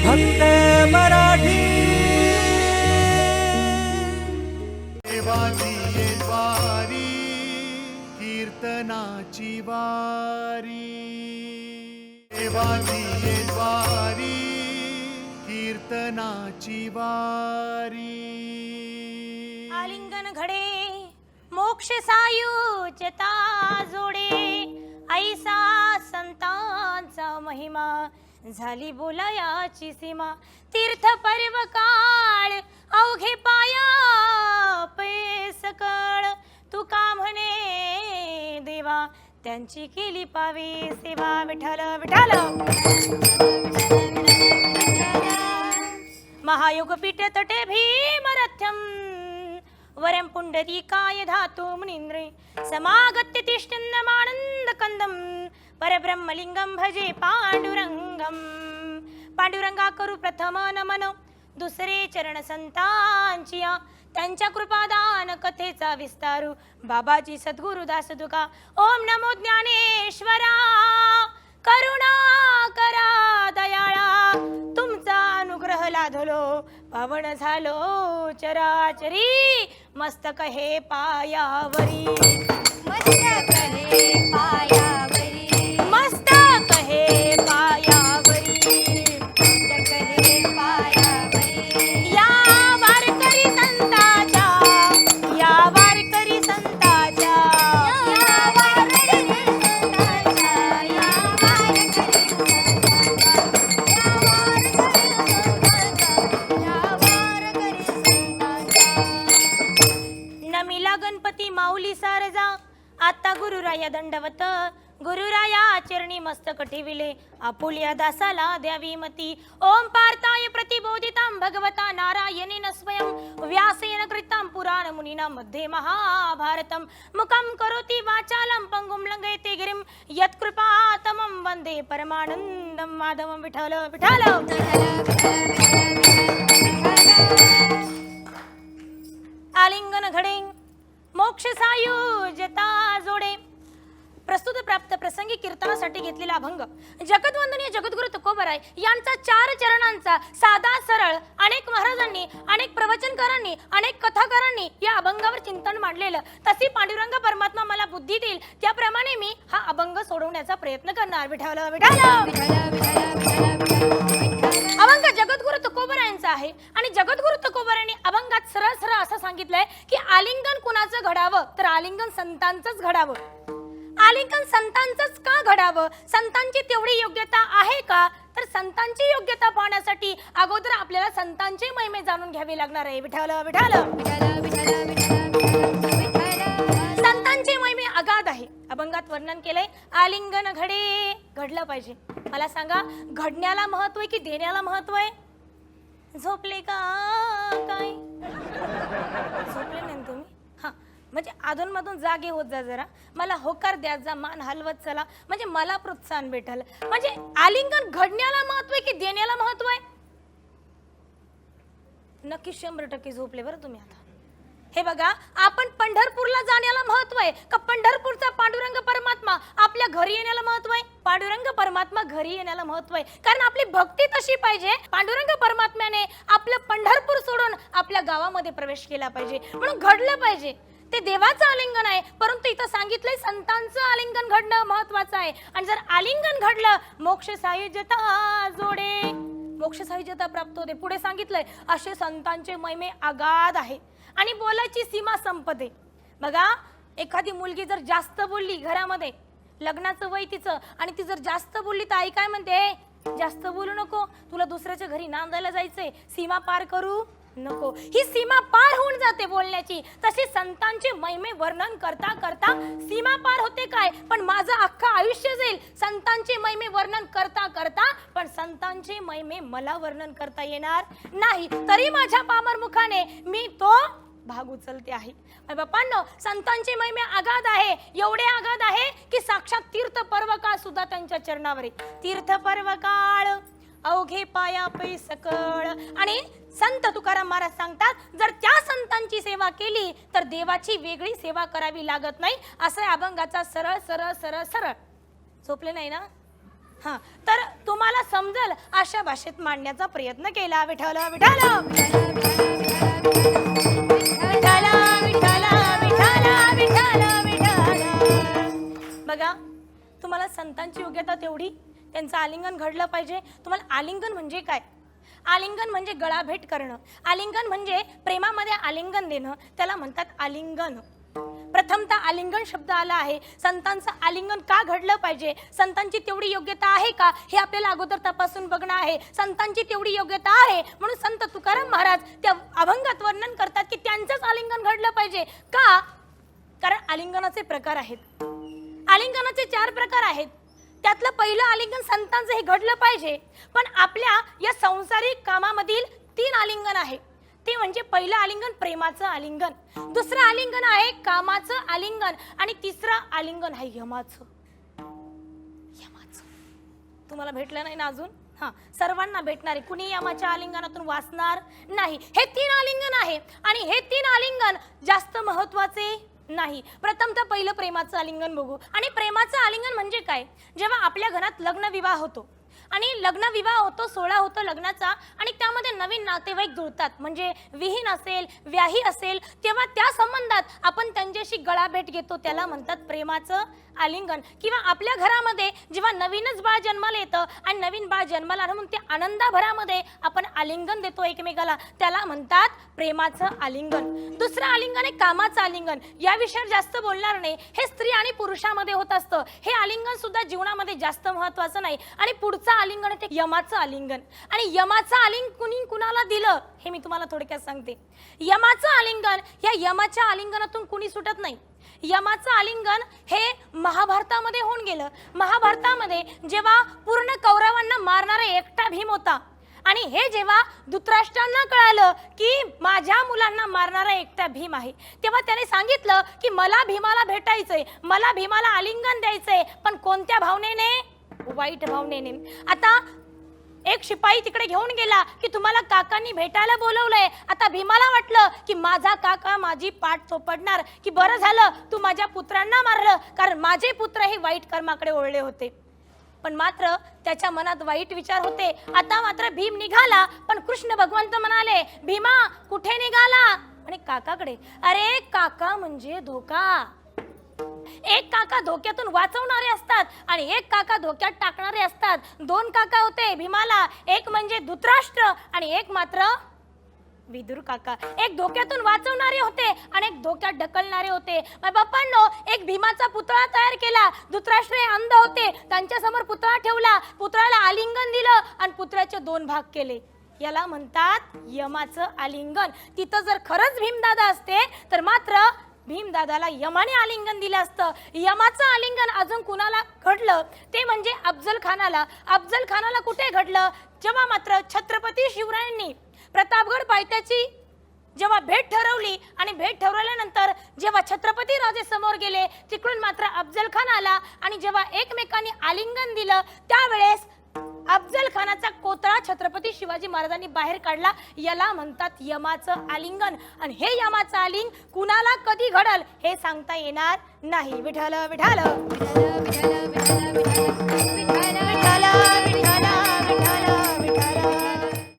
फक्त मराठी. देवाची वारी कीर्तनाची वारी. देवाची वारी कीर्तनाची वारी. आलिंगन घडे मोक्ष सायुजता जोडे. ऐसा संतांचा महिमा झाली बोलायाची सीमा. तीर्थ पर्व काळ अवघे पाया पे सकळ तू का म्हणे देवा? त्यांची केली पावी सेवा विठ्ठल महायोग पीठ तटे भीमरथ्यम वरं पुण्डरीकाय धातु मुनीन्द्रे? समागत्य तिष्ठन्नमानन्द कंदम परब्रह्मलिंगम भजे पाण्डुरङ्गं पांडुरंगा करू प्रथम नमन दुसरे चरण संतांचिया। त्यांच्या कृपादान कथेचा विस्तारू बाबाजी सद्गुरु दास तुका ओम नमो ज्ञानेश्वरा करुणा करा दयाळा। तुमचा अनुग्रह लाधलो पावन झालो चराचरी। मस्तक हे पायावरी. मस्तक हे पाया मिला गणपती माऊली सारजा. आता गुरुराया दंडवत. गुरुराया आचरणी मस्तक ठेविले. आपुल्या दासाला द्यावी मती. ओम पार्थाय प्रतिबोधितां भगवता नारायणेन स्वयं. व्यासेन कृतां पुराण मुनिना मध्ये महाभारतं मुखं करोति वाचालं पङ्गुं लङ्घयते गिरिं यत्कृपातमं वन्दे परमानन्दं. माधवं विठल विठल आलिंगन घडिंग. मोक्ष सायुजता जोडे. प्रस्तुत प्राप्त प्रसंगी कीर्तनासाठी घेतलेला अभंग. जगतवंदनीय जगद्गुरु तुकोबराय यांचा चार चरणांचा साधा सरळ अनेक महाराजांनी अनेक प्रवचनकारांनी अनेक कथाकारांनी या अभंगावर चिंतन मांडलेलं. तशी पांडुरंग परमात्मा मला बुद्धी देईल त्याप्रमाणे मी हा अभंग सोडवण्याचा प्रयत्न करणार. विठाला विठाला जगद्गुरु तुकोबरायांचा आहे. आणि जगद्गुरु तुकोबरायांनी अभंगात सरळ सरळ असं सांगितलंय की आलिंगन कुणाचं घडावं? तर आलिंगन संतांचंच घडावं. आलिंगन संतांचंच का घडावं? संतांची तेवढी योग्यता आहे का? तर संतांची योग्यता पाहण्यासाठी अगोदर आपल्याला संतांची महिमे जाणून घ्यावी लागणार आहे. विठाल विठाल संतांचे महिमे अगाध आहे. अभंगात वर्णन केलंय आलिंगन घडे घडलं पाहिजे. मला सांगा घडण्याला महत्त्व आहे की देण्याला महत्त्व आहे? झोपले का? काय? झोपले नाही ना तुम्ही? हा म्हणजे अधूनमधून जागे होत जा जरा. मला होकार द्या जा मान हलवत चला. म्हणजे मला प्रोत्साहन भेटल. म्हणजे आलिंगन घडण्याला महत्त्व आहे की देण्याला महत्त्व आहे? नक्की शंभर टक्के झोपले बरं तुम्ही आता. हे बघा आपण पंढरपूरला जाण्याला महत्त्व आहे. का पंढरपूरचा पांडुरंग परमात्मा आपल्या घरी येण्याला महत्त्व आहे? पांडुरंग परमात्मा घरी येण्याला महत्त्व आहे. कारण आपली भक्ती तशी पाहिजे. पांडुरंग परमात्म्याने आपलं पंढरपूर सोडून आपल्या गावामध्ये प्रवेश केला पाहिजे. म्हणून घडलं पाहिजे. ते देवाचं आलिंगन आहे. परंतु इथं सांगितलंय संतांचं आलिंगन घडणं महत्वाचं आहे. आणि जर आलिंगन घडलं मोक्ष सायुज्यता जोडे. मोक्ष सायुज्यता प्राप्त होते. पुढे सांगितलंय असे संतांचे महिमे आगाध आहे आणि बोलायची सीमा संपते. बघा एखादी मुलगी जर जास्त बोलली घरामध्ये लग्नाचं वय तिचं आणि ती जर जास्त बोलली तर आई काय म्हणते? जास्त बोलू नको तुला दुसऱ्याच्या घरी नांदायला जायचंय सीमा पार करू नको. ही सीमा पार होऊन जाते बोलण्याची. तशी संतांचे महिमे वर्णन करता करता सीमा पार होते काय? पण माझं अख्खं आयुष्य जाईल संतांचे महिमे वर्णन करता करता पण संतांचे महिमे मला वर्णन करता येणार नाही. तरी माझ्या पामर मुखाने मी तो भाग उचलते आहे. बापांनो बाप्पांनो संतांची महिमे आघात आहे. एवढे आघात आहे की साक्षात तीर्थ पर्व काळ सुद्धा त्यांच्या चरणावर आहे. तीर्थ पर्व काळ अवघे पाया पै सकळ. आणि संत तुकाराम महाराज सांगतात जर त्या संतांची सेवा केली तर देवाची वेगळी सेवा करावी लागत नाही. असं अभंगाचा सरळ सरळ सरळ सरळ. झोपले नाही ना? हा. तर तुम्हाला समजेल अशा भाषेत मांडण्याचा प्रयत्न केला. विठ्ठल विठ्ठल. बघा तुम्हाला संतांची योग्यता तेवढी त्यांचं आलिंगन घडलं पाहिजे. तुम्हाला आलिंगन म्हणजे काय? आलिंगन म्हणजे गळा भेट करणं. आलिंगन म्हणजे प्रेमामध्ये आलिंगन देणं. त्याला म्हणतात आलिंगन. प्रथमतः आलिंगन शब्द आला आहे. संतांचं आलिंगन का घडलं पाहिजे? संतांची तेवढी योग्यता आहे का? हे आपल्याला अगोदर तपासून बघणं आहे. संतांची तेवढी योग्यता आहे. म्हणून संत तुकाराम महाराज त्या अभंगात वर्णन करतात की त्यांचंच आलिंगन घडलं पाहिजे. का? कारण आलिंगनाचे प्रकार आहेत. आलिंगनाचे चार प्रकार आहेत. त्यातलं पहिलं आलिंगन संतांचं हे घडलं पाहिजे पण आपल्या या संसारिक कामामधील तीन आलिंगन आहे. ते म्हणजे पहिलं आलिंगन प्रेमाचं आलिंगन दुसरं आलिंगन आहे कामाचं आलिंगन आणि तिसरं आलिंगन आहे यमाचं. यमाचं. तुम्हाला भेटलं नाही ना अजून? हा सर्वांना भेटणार आहे. कुणी यमाच्या आलिंगनातून वाचणार नाही? हे तीन आलिंगन आहे आणि हे तीन आलिंगन जास्त महत्त्वाचे नाही. प्रथमतः पहिलं प्रेमाचं आलिंगन बघू. आणि प्रेमाचं आलिंगन म्हणजे काय? जेव्हा आपल्या घरात लग्न विवाह होतो. आणि लग्न विवाह होतो सोहळा होतो लग्नाचा आणि त्यामध्ये नवीन नातेवाईक जुळतात. म्हणजे विहीन असेल व्याही असेल तेव्हा त्या संबंधात आपण त्यांच्याशी गळाभेट घेतो. त्याला म्हणतात प्रेमाचं आलिंगन किंवा आपल्या घरामध्ये जेव्हा नवीनच बाळ जन्माला येतं आणि नवीन बाळ जन्माला आलं म्हणून ते आनंदाभरामध्ये आपण आलिंगन देतो एकमेकाला त्याला म्हणतात प्रेमाचं आलिंगन. दुसरं आलिंगन आहे कामाचं आलिंगन. या विषयावर जास्त बोलणार नाही. हे स्त्री आणि पुरुषामध्ये होत असतं. हे आलिंगन सुद्धा जीवनामध्ये जास्त महत्वाचं नाही. आणि पुढचं आलिंगन आहे ते यमाचं आलिंगन. आणि यमाचं आलिंग कुणी कुणाला दिलं? हे मी तुम्हाला थोडक्यात सांगते. यमाचं आलिंगन या यमाच्या आलिंगनातून कुणी सुटत नाही. यमाचं आलिंगन हे महाभारतामध्ये होऊन गेलं. महाभारतामध्ये जेव्हा पूर्ण कौरवांना मारणारा एकटा भीम होता आणि हे जेव्हा धृतराष्ट्रांना कळालं की माझ्या मुलांना मारणारा एकटा भीम आहे तेव्हा त्याने सांगितलं की मला भीमाला भेटायचंय मला भीमाला आलिंगन द्यायचंय पण कोणत्या भावनेने? वाईट भावनेने. आता एक शिपाई तिकडे घेऊन गेला की तुम्हाला काकांनी भेटायला बोलवलंय. आता भीमाला वाटलं की माझा काका माझी पाठ चोपडणार. की बरं झालं तू माझ्या पुत्रांना मारलं कारण माझे पुत्र हे वाईट कर्माकडे ओळले होते. पण मात्र त्याच्या मनात वाईट विचार होते. आता मात्र भीम निघाला पण कृष्ण भगवंत म्हणाले भीमा कुठे निघाला? आणि काकाकडे अरे काका म्हणजे धोका. एक काका धोक्यातून वाचवणारे असतात आणि एक काका धोक्यात टाकणारे असतात. दोन काका होते भीमाला एक म्हणजे धृतराष्ट्र आणि एक मात्र विदुर काका. एक धोक्यातून वाचवणारे होते आणि एक धोक्यात ढकलणारे होते. मग बाप्पांनो एक भीमाचा पुतळा तयार केला. धृतराष्ट्र हे अंध होते. त्यांच्यासमोर पुतळा ठेवला. पुतळ्याला आलिंगन दिलं आणि पुतळ्याचे दोन भाग केले. याला म्हणतात यमाचं आलिंगन. तिथं जर खरंच भीमदादा असते तर मात्र भीमदादाला यमाने आलिंगन दिलं असतं. यमाचं आलिंगन अजून कुणाला घडलं? ते म्हणजे अफजल खानाला. अफजल खानाला कुठे घडलं? जेव्हा मात्र छत्रपती शिवरायांनी प्रतापगड पायथ्याची जेव्हा भेट ठरवली आणि भेट ठरवल्यानंतर जेव्हा छत्रपती राजे समोर गेले तिकडून मात्र अफजल खान आला आणि जेव्हा एकमेकांनी आलिंगन दिलं त्यावेळेस अफजल खानाचा छत्रपती शिवाजी महाराजांनी बाहेर काढला याला म्हणतात यमाचं आलिंगन आणि हे यमाचं आलिंग कुणाला कधी घडल हे सांगता येणार नाही विठल विठाल विठाल विठाल विठाल